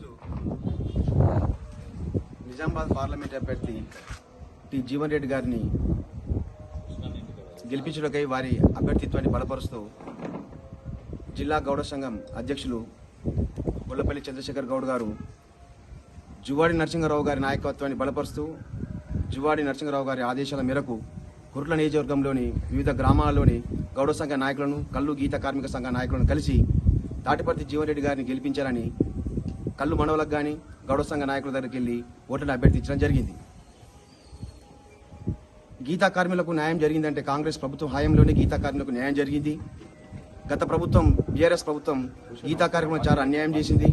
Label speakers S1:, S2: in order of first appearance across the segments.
S1: ఈరోజు నిజామాబాద్ పార్లమెంట్ అభ్యర్థి టి జీవన్ రెడ్డి గారిని గెలిపించడానికై వారి అభ్యర్థిత్వాన్ని బలపరుస్తూ జిల్లా గౌడ సంఘం అధ్యక్షులు గొల్లపల్లి చంద్రశేఖర్ గౌడ్ గారు జువాడి నరసింహారావు గారి నాయకత్వాన్ని బలపరుస్తూ జువాడి నరసింహారావు గారి ఆదేశాల మేరకు కుర్ల నియోజకవర్గంలోని వివిధ గ్రామాల్లోని గౌడ సంఘ నాయకులను కళ్ళు గీత కార్మిక సంఘ నాయకులను కలిసి తాటిపర్తి జీవన్ రెడ్డి గారిని గెలిపించాలని కళ్ళు మనవలకు కానీ గౌడ సంఘ నాయకుల దగ్గరికి వెళ్ళి ఓట్లను అభ్యర్థించడం జరిగింది. గీతా కార్మికులకు న్యాయం జరిగిందంటే కాంగ్రెస్ ప్రభుత్వం హయాంలోనే గీతా కార్మికులకు న్యాయం జరిగింది. గత ప్రభుత్వం బీఆర్ఎస్ ప్రభుత్వం గీతా కార్యక్రమం చాలా అన్యాయం చేసింది.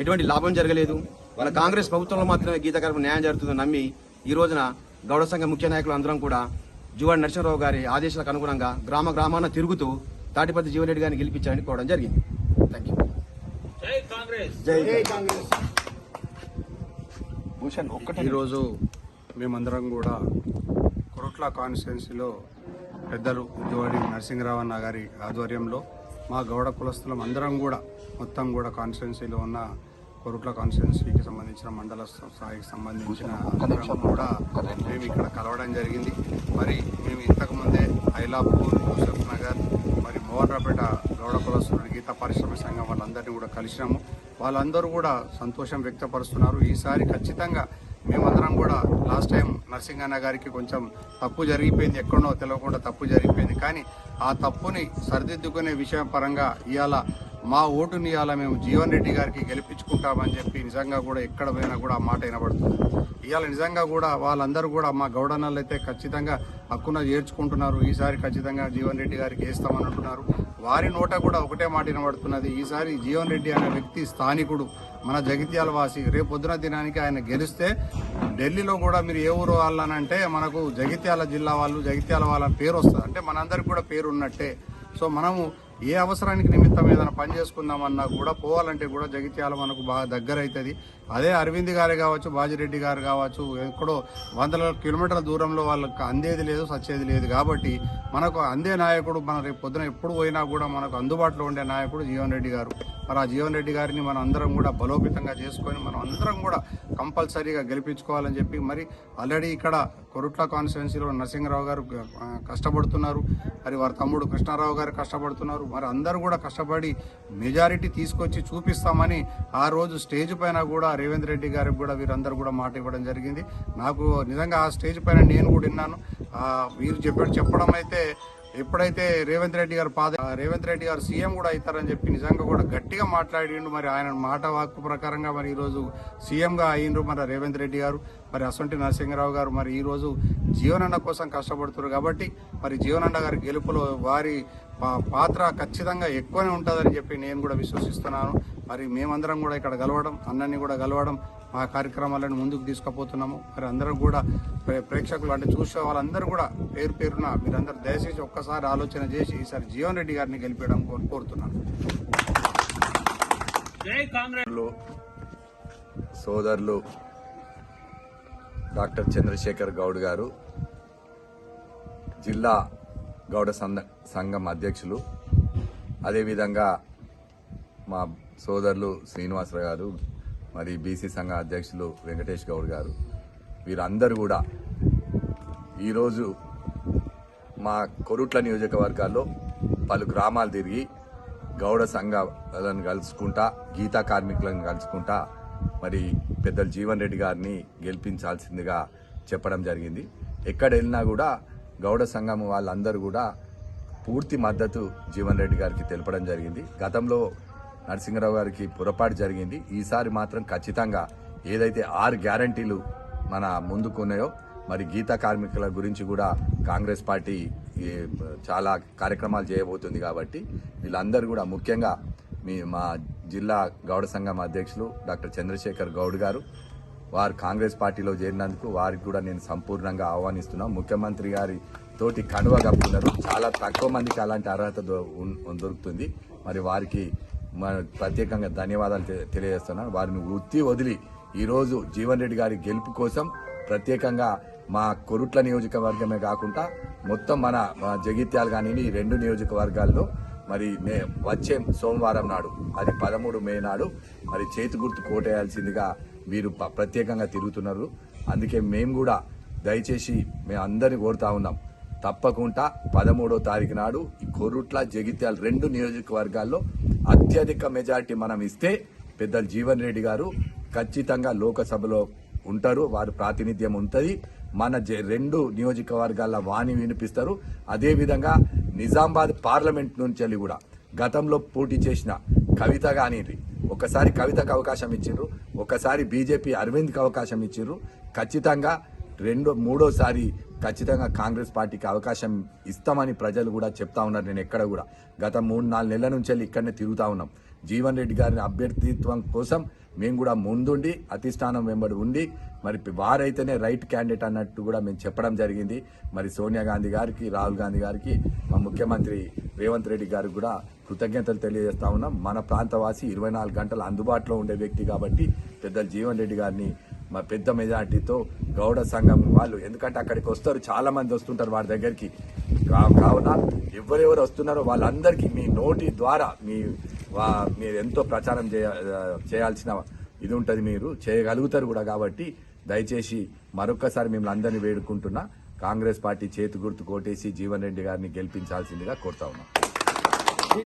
S1: ఎటువంటి లాభం జరగలేదు. వాళ్ళ కాంగ్రెస్ ప్రభుత్వంలో మాత్రమే గీతా కార్యక్రమం న్యాయం జరుగుతుందని నమ్మి ఈ రోజున గౌడ సంఘ ముఖ్య నాయకులు అందరం కూడా జువాడి నరసింహరావు గారి ఆదేశాలకు అనుగుణంగా గ్రామ గ్రామాన తిరుగుతూ తాటిపతి జీవన్ రెడ్డి గారిని గెలిపించాలని కోవడం జరిగింది. థ్యాంక్ యూ
S2: జై కాంగ్రెస్.
S1: జై కాంగ్రెస్.
S3: భూషణ్ ఒక్కటే
S4: ఈరోజు మేమందరం కూడా కొరట్ల కాన్స్టిట్యున్సీలో పెద్దలు ఉద్యోగి నరసింహరావు అన్న గారి ఆధ్వర్యంలో మా గౌడ కులస్తులం అందరం కూడా మొత్తం కూడా కాన్స్టిట్యున్సీలో ఉన్న కొరుట్ల కాన్స్టిట్యున్సీకి సంబంధించిన మండల స్థాయికి సంబంధించిన అందరం కూడా మేము ఇక్కడ కలవడం జరిగింది. మరి మేము ఇంతకుముందే ఐలాపూర్ యూసఫ్ గౌడ కులస్తులు గీత పరిశ్రమ సంఘం వాళ్ళందరినీ కూడా కలిసినాము. వాళ్ళందరూ కూడా సంతోషం వ్యక్తపరుస్తున్నారు. ఈసారి ఖచ్చితంగా మేమందరం కూడా లాస్ట్ టైం నరసింహన్న గారికి కొంచెం తప్పు జరిగిపోయింది. ఎక్కడో తెలియకుండా తప్పు జరిగిపోయింది. కానీ ఆ తప్పుని సరిదిద్దుకునే విషయం పరంగా ఇవాళ మా ఓటుని ఇవాళ మేము జీవన్ రెడ్డి గారికి గెలిపించుకుంటామని చెప్పి నిజంగా కూడా ఎక్కడ పోయినా కూడా ఆ మాట వినబడుతుంది. ఇవాళ నిజంగా కూడా వాళ్ళందరూ కూడా మా గౌడన్నలు అయితే ఖచ్చితంగా హక్కున చేర్చుకుంటున్నారు. ఈసారి ఖచ్చితంగా జీవన్ రెడ్డి గారికి వేస్తామని అంటున్నారు వారి నోట కూడా ఒకటే మాట వినబడుతున్నది. ఈసారి జీవన్ రెడ్డి అనే వ్యక్తి స్థానికుడు మన జగిత్యాల వాసి రేపు పొద్దున దినానికి ఆయన గెలిస్తే ఢిల్లీలో కూడా మీరు ఏ ఊరు వాళ్ళనంటే మనకు జగిత్యాల జిల్లా వాళ్ళు జగిత్యాల వాళ్ళ పేరు వస్తుంది. అంటే మనందరికి కూడా పేరు ఉన్నట్టే. సో మనము ఏ అవసరానికి నిమిత్తం ఏదైనా పని చేసుకుందామన్నా కూడా పోవాలంటే కూడా జగిత్యాల మనకు బాగా దగ్గర అవుతుంది అదే అరవింద్ గారే కావచ్చు బాజిరెడ్డి గారు కావచ్చు ఎక్కడో వందల కిలోమీటర్ల దూరంలో వాళ్ళకి అందేది లేదు సచ్చేది లేదు కాబట్టి మనకు అందే నాయకుడు మన రేపు పొద్దున ఎప్పుడు పోయినా కూడా మనకు అందుబాటులో ఉండే నాయకుడు జీవన్ రెడ్డి గారు. మరి ఆ జీవన్ రెడ్డి గారిని మనం అందరం కూడా బలోపేతంగా చేసుకొని మనం అందరం కూడా కంపల్సరీగా గెలిపించుకోవాలని చెప్పి మరి ఆల్రెడీ ఇక్కడ కొరుట్ల కాన్స్టిట్యున్సీలో నరసింహరావు గారు కష్టపడుతున్నారు. మరి వారి తమ్ముడు కృష్ణారావు గారు కష్టపడుతున్నారు. మరి అందరూ కూడా కష్టపడి మెజారిటీ తీసుకొచ్చి చూపిస్తామని ఆ రోజు స్టేజ్ పైన కూడా రేవంత్ రెడ్డి గారికి కూడా వీరందరూ కూడా మాట ఇవ్వడం జరిగింది. నాకు నిజంగా ఆ స్టేజ్ పైన నేను కూడా విన్నాను. వీరు చెప్పడం అయితే ఎప్పుడైతే రేవంత్ రెడ్డి గారు పాద రేవంత్ రెడ్డి గారు సీఎం కూడా అవుతారని చెప్పి నిజంగా కూడా గట్టిగా మాట్లాడిండు. మరి ఆయన మాట వాక్కు ప్రకారంగా మరి ఈరోజు సీఎంగా అయ్యిండ్రు మరి రేవంత్ రెడ్డి గారు. మరి అసొంటి నరసింహరావు గారు మరి ఈరోజు జీవనన్న కోసం కష్టపడుతున్నారు కాబట్టి మరి జీవనన్న గారి గెలుపులో వారి పా- పాత్ర ఖచ్చితంగా ఎక్కువనే ఉంటుందని చెప్పి నేను కూడా విశ్వసిస్తున్నాను. మరి మేమందరం కూడా ఇక్కడ కలవడం అన్నని కూడా కలవడం మా కార్యక్రమాలను ముందుకు తీసుకుపోతున్నాము. మరి అందరం కూడా ప్రే- ప్రేక్షకులు అంటే చూసే వాళ్ళందరూ కూడా పేరు పేరున మీరందరూ దయచేసి ఒక్కసారి ఆలోచన చేసి ఈసారి జీవన్ రెడ్డి గారిని గెలిపేయడం కోరు- కోరుతున్నాను.
S2: జై కాంగ్రెస్
S3: సోదరులు సోదరులు డాక్టర్ చంద్రశేఖర్ గౌడ్ గారు జిల్లా గౌడ సంఘ సంఘం అధ్యక్షులు అదేవిధంగా మా సోదరులు శ్రీనివాసరావు గారు మరి బీసీ సంఘ అధ్యక్షులు వెంకటేష్ గౌడ్ గారు. వీరందరూ కూడా ఈరోజు మా కొరుట్ల నియోజకవర్గాల్లో పలు గ్రామాలు తిరిగి గౌడ సంఘాలను కలుసుకుంటా గీతా కార్మికులను కలుసుకుంటా మరి పెద్దలు జీవన్ రెడ్డి గారిని గెలిపించాల్సిందిగా చెప్పడం జరిగింది. ఎక్కడ వెళ్ళినా కూడా గౌడ సంఘం వాళ్ళందరూ కూడా పూర్తి మద్దతు జీవన్ రెడ్డి గారికి తెలపడం జరిగింది. గతంలో నరసింహరావు గారికి పొరపాటు జరిగింది. ఈసారి మాత్రం ఖచ్చితంగా ఏదైతే ఆరు గ్యారంటీలు మన ముందుకున్నాయో మరి గీతా కార్మికుల గురించి కూడా కాంగ్రెస్ పార్టీ చాలా కార్యక్రమాలు చేయబోతుంది కాబట్టి వీళ్ళందరూ కూడా ముఖ్యంగా మీ మా జిల్లా గౌడ సంఘం అధ్యక్షులు డాక్టర్ చంద్రశేఖర్ గౌడ్ గారు వారు కాంగ్రెస్ పార్టీలో చేరినందుకు వారికి కూడా నేను సంపూర్ణంగా ఆహ్వానిస్తున్నాను ముఖ్యమంత్రి గారి తోటి కనువ కప్పుకున్నారు. చాలా తక్కువ మందికి అలాంటి అర్హత దొ- దొరుకుతుంది. మరి వారికి ప్రత్యేకంగా ధన్యవాదాలు తె- తెలియజేస్తున్నాను వారిని వృత్తి వదిలి ఈరోజు జీవన్ రెడ్డి గారి గెలుపు కోసం ప్రత్యేకంగా మా కొరుట్ల నియోజకవర్గమే కాకుండా మొత్తం మన జగిత్యాలు జగిత్యాల కానీ ఈ రెండు నియోజకవర్గాల్లో మరి మే వచ్చే సోమవారం నాడు అది పదమూడు మే నాడు మరి చేతి గుర్తు కోటేయాల్సిందిగా వీరు ప- ప్రత్యేకంగా తిరుగుతున్నారు. అందుకే మేము కూడా దయచేసి మేము అందరినీ కోరుతా ఉన్నాం. తప్పకుండా పదమూడో తారీఖు నాడు కొరుట్ల జగిత్యాల రెండు నియోజకవర్గాల్లో అత్యధిక మెజార్టీ మనం ఇస్తే పెద్దలు జీవన్ రెడ్డి గారు ఖచ్చితంగా లోకసభలో ఉంటారు వారి ప్రాతినిధ్యం ఉంటుంది. మన రెండు నియోజకవర్గాల వాణి వినిపిస్తారు. అదేవిధంగా నిజామాబాద్ పార్లమెంట్ నుంచి వెళ్ళి కూడా గతంలో పోటీ చేసిన కవిత కానివ్వండి ఒకసారి కవితకు అవకాశం ఇచ్చిండ్రు ఒకసారి బీజేపీ అరవింద్కి అవకాశం ఇచ్చిండ్రు. ఖచ్చితంగా రెండో మూడోసారి ఖచ్చితంగా కాంగ్రెస్ పార్టీకి అవకాశం ఇస్తామని ప్రజలు కూడా చెప్తా ఉన్నారు. నేను ఎక్కడ కూడా. గత మూడు నాలుగు నెలల నుంచి వెళ్ళి ఇక్కడనే తిరుగుతా ఉన్నాం. జీవన్ రెడ్డి గారిని అభ్యర్థిత్వం కోసం మేము కూడా ముందుండి అతిష్టానం వెంబడి ఉండి మరి వారైతేనే రైట్ క్యాండిడేట్ అన్నట్టు కూడా మేము చెప్పడం జరిగింది. మరి సోనియా గాంధీ గారికి రాహుల్ గాంధీ గారికి మా ముఖ్యమంత్రి రేవంత్ రెడ్డి గారికి కూడా కృతజ్ఞతలు తెలియజేస్తా ఉన్నాం. మన ప్రాంతవాసి ఇరవై నాలుగు గంటలు అందుబాటులో ఉండే వ్యక్తి కాబట్టి పెద్దలు జీవన్ రెడ్డి గారిని మా పెద్ద మెజార్టీతో గౌడ సంఘం వాళ్ళు ఎందుకంటే అక్కడికి వస్తారు చాలా మంది వస్తుంటారు వారి దగ్గరికి. కావున ఎవరెవరు వస్తున్నారో వాళ్ళందరికీ మీ నోటి ద్వారా మీ మీరు ఎంతో ప్రచారం చేయ చేయాల్సిన ఇది ఉంటుంది మీరు చేయగలుగుతారు కూడా కాబట్టి దయచేసి మరొక్కసారి మిమ్మల్ని అందరినీ వేడుకుంటున్నా. కాంగ్రెస్ పార్టీ చేతి గుర్తు కోటేసి జీవన్ రెడ్డి గారిని గెలిపించాల్సిందిగా కోరుతా ఉన్నాం.